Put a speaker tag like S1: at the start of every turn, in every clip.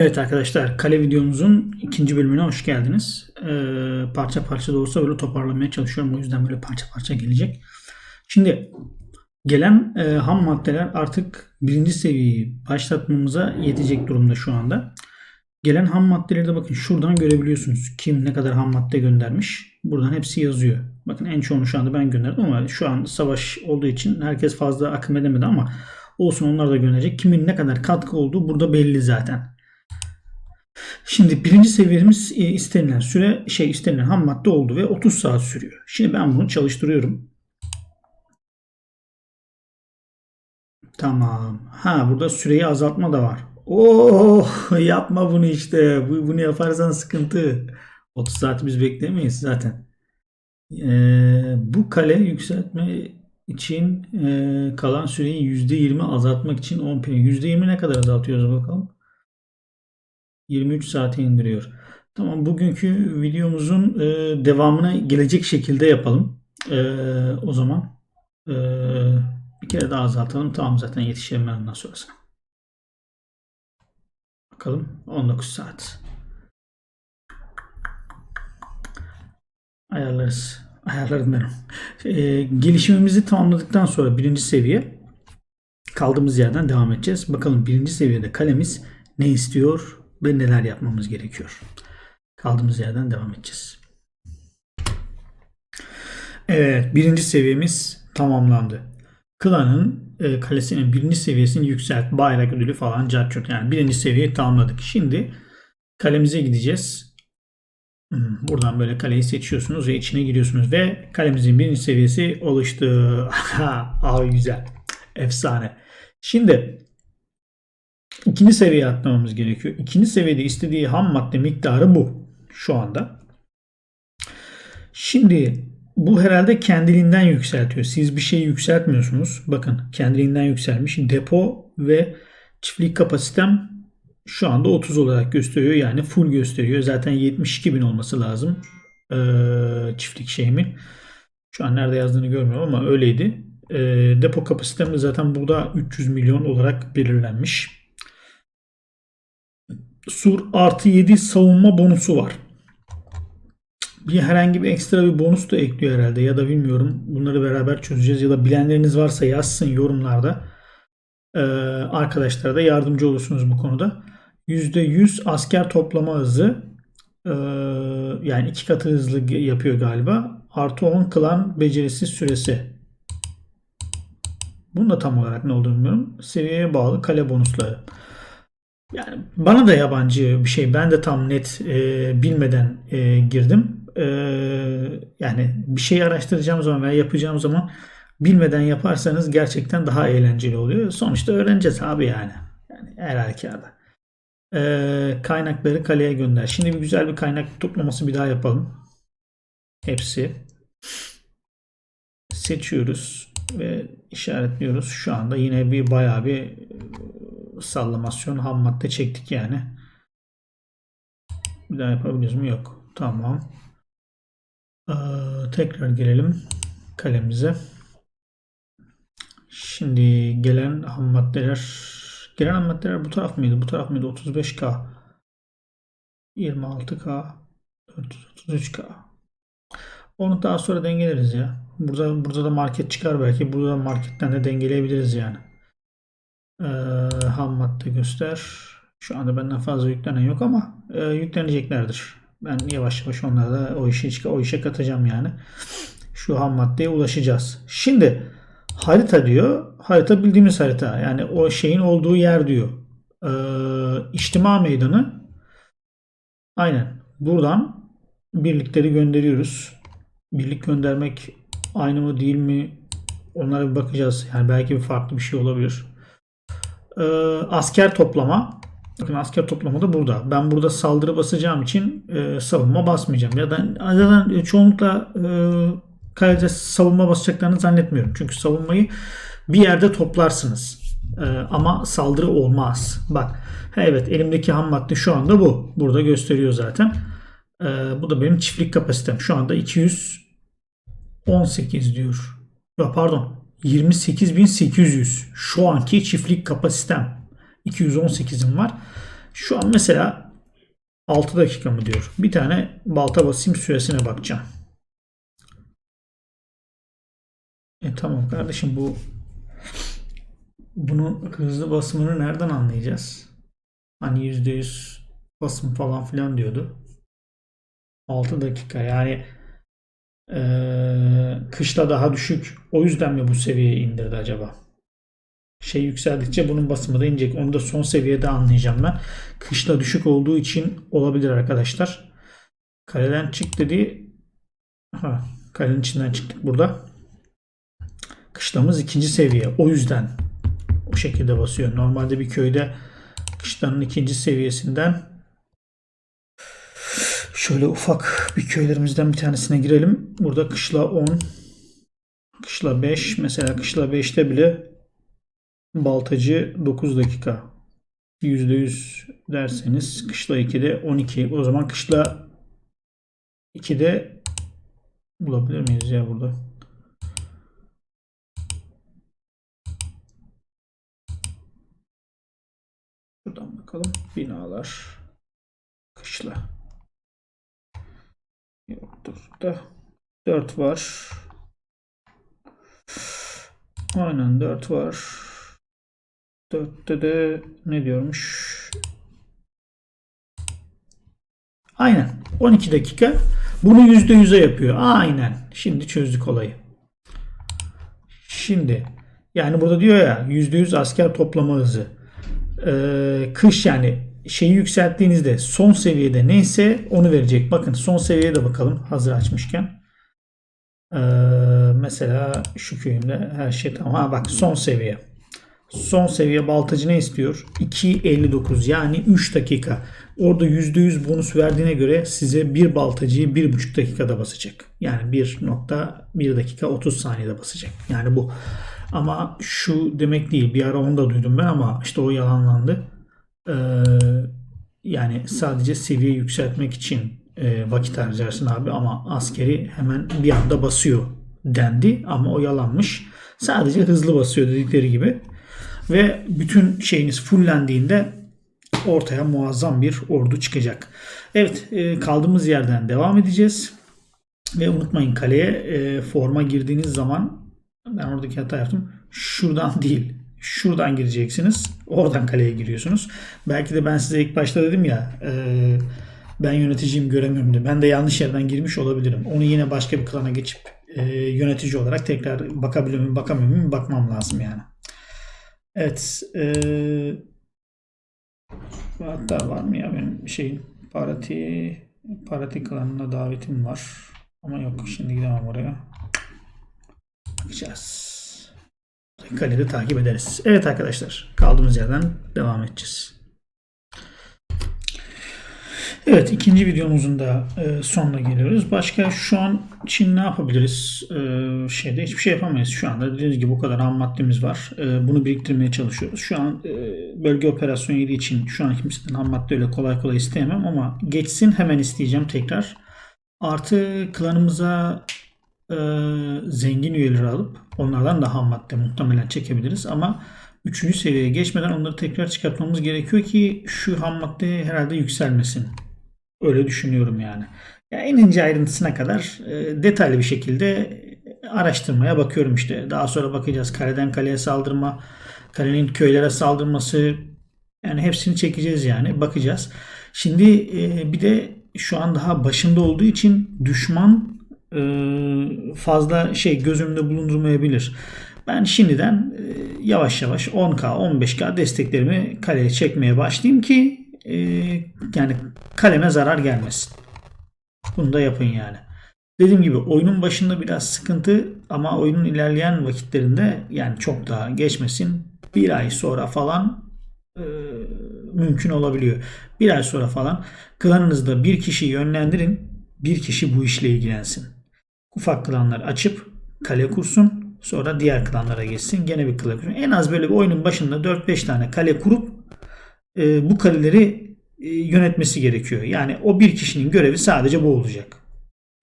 S1: Evet arkadaşlar kale videomuzun ikinci bölümüne hoş geldiniz. Ee, parça parça da böyle toparlamaya çalışıyorum. O yüzden böyle parça parça gelecek. Şimdi gelen e, ham maddeler artık birinci seviyeyi başlatmamıza yetecek durumda şu anda. Gelen ham maddeleri de bakın şuradan görebiliyorsunuz. Kim ne kadar ham madde göndermiş. Buradan hepsi yazıyor. Bakın en çoğunu şu anda ben gönderdim ama şu an savaş olduğu için herkes fazla akım edemedi ama olsun onlar da gönderecek. Kimin ne kadar katkı olduğu burada belli zaten. Şimdi birinci seviyemiz e, istenilen süre şey istenilen ham madde oldu ve 30 saat sürüyor. Şimdi ben bunu çalıştırıyorum. Tamam. Ha burada süreyi azaltma da var. Oh yapma bunu işte. Bu- Bunu yaparsan sıkıntı. 30 saat biz beklemeyiz zaten. Ee, bu kale yükseltme için e, kalan süreyi %20 azaltmak için 10 pin. %20 ne kadar azaltıyoruz bakalım. 23 saate indiriyor. Tamam bugünkü videomuzun e, devamına gelecek şekilde yapalım. E, o zaman e, bir kere daha azaltalım. Tamam zaten yetişirim ben ondan sonrasına. Bakalım 19 saat. Ayarlarız. Ayarlarım ben. E, gelişimimizi tamamladıktan sonra birinci seviye kaldığımız yerden devam edeceğiz. Bakalım birinci seviyede kalemiz ne istiyor ve neler yapmamız gerekiyor. Kaldığımız yerden devam edeceğiz. Evet, birinci seviyemiz tamamlandı. Klanın e, kalesinin birinci seviyesini yükselt, bayrak ödülü falan carçurt yani birinci seviyeyi tamamladık. Şimdi kalemize gideceğiz. Hmm, Buradan böyle kaleyi seçiyorsunuz ve içine giriyorsunuz ve kalemizin birinci seviyesi oluştu. Abi güzel. Efsane. Şimdi ikinci seviyeye atlamamız gerekiyor. İkinci seviyede istediği ham madde miktarı bu şu anda. Şimdi bu herhalde kendiliğinden yükseltiyor. Siz bir şey yükseltmiyorsunuz. Bakın kendiliğinden yükselmiş. Depo ve çiftlik kapasitem şu anda 30 olarak gösteriyor. Yani full gösteriyor. Zaten 72 bin olması lazım. Ee, çiftlik şeyimin. Şu an nerede yazdığını görmüyorum ama öyleydi. Ee, depo kapasitem de zaten burada 300 milyon olarak belirlenmiş. Sur artı 7 savunma bonusu var. Bir herhangi bir ekstra bir bonus da ekliyor herhalde ya da bilmiyorum. Bunları beraber çözeceğiz ya da bilenleriniz varsa yazsın yorumlarda. Ee, arkadaşlara da yardımcı olursunuz bu konuda. %100 asker toplama hızı ee, yani iki katı hızlı yapıyor galiba. Artı 10 klan becerisi süresi. Bunun da tam olarak ne olduğunu bilmiyorum. Seviyeye bağlı kale bonusları. Yani bana da yabancı bir şey. Ben de tam net e, bilmeden e, girdim. E, yani bir şey araştıracağım zaman veya yapacağım zaman bilmeden yaparsanız gerçekten daha eğlenceli oluyor. Sonuçta öğreneceğiz abi yani. Yani her halükarda. E, kaynakları kaleye gönder. Şimdi bir güzel bir kaynak toplaması bir daha yapalım. Hepsi. Seçiyoruz ve işaretliyoruz. Şu anda yine bir bayağı bir e, sallamasyon ham madde çektik yani. Bir daha yapabiliyoruz mu? Yok. Tamam. Ee, tekrar gelelim kalemize. Şimdi gelen ham maddeler gelen ham maddeler bu taraf mıydı? Bu taraf mıydı? 35K 26K 433K onu daha sonra dengeleriz ya. Burada burada da market çıkar belki. Burada marketten de dengeleyebiliriz yani. Ee, ham madde göster. Şu anda benden fazla yüklenen yok ama e, yükleneceklerdir. Ben yavaş yavaş onlara da o işe o işe katacağım yani. Şu ham maddeye ulaşacağız. Şimdi harita diyor. Harita bildiğimiz harita. Yani o şeyin olduğu yer diyor. Ee, içtima meydanı. Aynen. Buradan birlikleri gönderiyoruz. Birlik göndermek aynı mı değil mi? Onlara bir bakacağız. Yani belki bir farklı bir şey olabilir. Ee, asker toplama. Bakın asker toplama da burada. Ben burada saldırı basacağım için e, savunma basmayacağım. Ya da zaten çoğunlukla e, kalede savunma basacaklarını zannetmiyorum. Çünkü savunmayı bir yerde toplarsınız. E, ama saldırı olmaz. Bak evet elimdeki ham madde şu anda bu. Burada gösteriyor zaten. E, bu da benim çiftlik kapasitem. Şu anda 218 diyor. Ya pardon 28.800 şu anki çiftlik kapasitem. 218'im var. Şu an mesela 6 dakika mı diyor. Bir tane balta basayım süresine bakacağım. E tamam kardeşim bu bunun hızlı basımını nereden anlayacağız? Hani %100 basım falan filan diyordu. 6 dakika yani eee, kışta daha düşük. O yüzden mi bu seviyeye indirdi acaba? Şey yükseldikçe bunun basımı da inecek. Onu da son seviyede anlayacağım ben. Kışla düşük olduğu için olabilir arkadaşlar. Kaleden çık dedi. Ha, kalenin içinden çıktık burada. Kışlamız ikinci seviye. O yüzden o şekilde basıyor. Normalde bir köyde kışlanın ikinci seviyesinden şöyle ufak bir köylerimizden bir tanesine girelim. Burada kışla 10, kışla 5. Mesela kışla 5'te bile baltacı 9 dakika. %100 derseniz kışla 2'de 12. O zaman kışla 2'de bulabilir miyiz ya burada? Şuradan bakalım. Binalar. Kışla. Yoktur da. 4 var. Aynen 4 var. 4'te de ne diyormuş? Aynen. 12 dakika. Bunu %100'e yapıyor. Aynen. Şimdi çözdük olayı. Şimdi yani burada diyor ya %100 asker toplama hızı. Ee, kış yani şeyi yükselttiğinizde son seviyede neyse onu verecek. Bakın son seviyeye de bakalım hazır açmışken. Ee, mesela şu köyümde her şey tamam. Ha bak son seviye. Son seviye baltacı ne istiyor? 2.59 yani 3 dakika. Orada %100 bonus verdiğine göre size bir baltacıyı 1.5 dakikada basacak. Yani 1.1 dakika 30 saniyede basacak. Yani bu. Ama şu demek değil. Bir ara onu da duydum ben ama işte o yalanlandı. Ee, yani sadece seviye yükseltmek için e, vakit harcarsın abi ama askeri hemen bir anda basıyor dendi ama o yalanmış. Sadece hızlı basıyor dedikleri gibi. Ve bütün şeyiniz fullendiğinde ortaya muazzam bir ordu çıkacak. Evet e, kaldığımız yerden devam edeceğiz. Ve unutmayın kaleye e, forma girdiğiniz zaman ben oradaki hata yaptım. Şuradan değil. Şuradan gireceksiniz. Oradan kaleye giriyorsunuz. Belki de ben size ilk başta dedim ya e, ben yöneticiyim göremiyorum diye. Ben de yanlış yerden girmiş olabilirim. Onu yine başka bir klana geçip e, yönetici olarak tekrar bakabiliyor muyum bakamıyor muyum bakmam lazım yani. Evet. E, hatta var mı ya benim şeyin parati parati klanına davetim var. Ama yok şimdi gidemem oraya. Bakacağız. Kalede takip ederiz. Evet arkadaşlar kaldığımız yerden devam edeceğiz. Evet ikinci videomuzun da e, sonuna geliyoruz. Başka şu an için ne yapabiliriz? E, şeyde hiçbir şey yapamayız. Şu anda dediğiniz gibi bu kadar ham maddemiz var. E, bunu biriktirmeye çalışıyoruz. Şu an e, bölge operasyonu yeri için şu an kimseden ham madde öyle kolay kolay isteyemem ama geçsin hemen isteyeceğim tekrar. Artı klanımıza e, zengin üyeleri alıp onlardan da ham madde muhtemelen çekebiliriz ama Üçüncü seviyeye geçmeden onları tekrar çıkartmamız gerekiyor ki şu ham madde herhalde yükselmesin. Öyle düşünüyorum yani. Ya en ince ayrıntısına kadar e, detaylı bir şekilde araştırmaya bakıyorum işte. Daha sonra bakacağız kaleden kaleye saldırma, kalenin köylere saldırması yani hepsini çekeceğiz yani bakacağız. Şimdi e, bir de şu an daha başında olduğu için düşman fazla şey göz önünde bulundurmayabilir. Ben şimdiden e, yavaş yavaş 10K 15K desteklerimi kaleye çekmeye başlayayım ki e, yani kaleme zarar gelmesin. Bunu da yapın yani. Dediğim gibi oyunun başında biraz sıkıntı ama oyunun ilerleyen vakitlerinde yani çok daha geçmesin. Bir ay sonra falan e, mümkün olabiliyor. Bir ay sonra falan klanınızda bir kişiyi yönlendirin. Bir kişi bu işle ilgilensin. Ufak klanlar açıp kale kursun. Sonra diğer klanlara geçsin. Gene bir kale kursun. En az böyle bir oyunun başında 4-5 tane kale kurup e, bu kaleleri e, yönetmesi gerekiyor. Yani o bir kişinin görevi sadece bu olacak.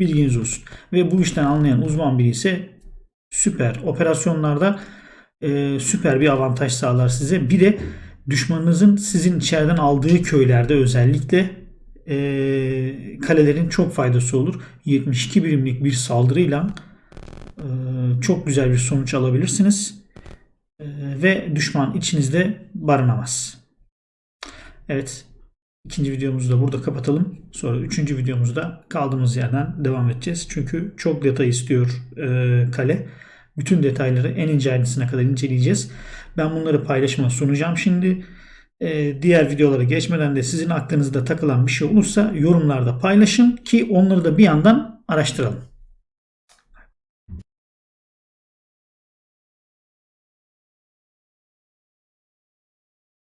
S1: Bilginiz olsun. Ve bu işten anlayan uzman biri ise süper operasyonlarda e, süper bir avantaj sağlar size. Bir de düşmanınızın sizin içeriden aldığı köylerde özellikle e, kalelerin çok faydası olur. 72 birimlik bir saldırıyla e, çok güzel bir sonuç alabilirsiniz. E, ve düşman içinizde barınamaz. Evet. ikinci videomuzu da burada kapatalım. Sonra üçüncü videomuzda kaldığımız yerden devam edeceğiz. Çünkü çok detay istiyor e, kale. Bütün detayları en ince ayrıntısına kadar inceleyeceğiz. Ben bunları paylaşıma sunacağım şimdi. E, diğer videolara geçmeden de sizin aklınızda takılan bir şey olursa yorumlarda paylaşın ki onları da bir yandan araştıralım.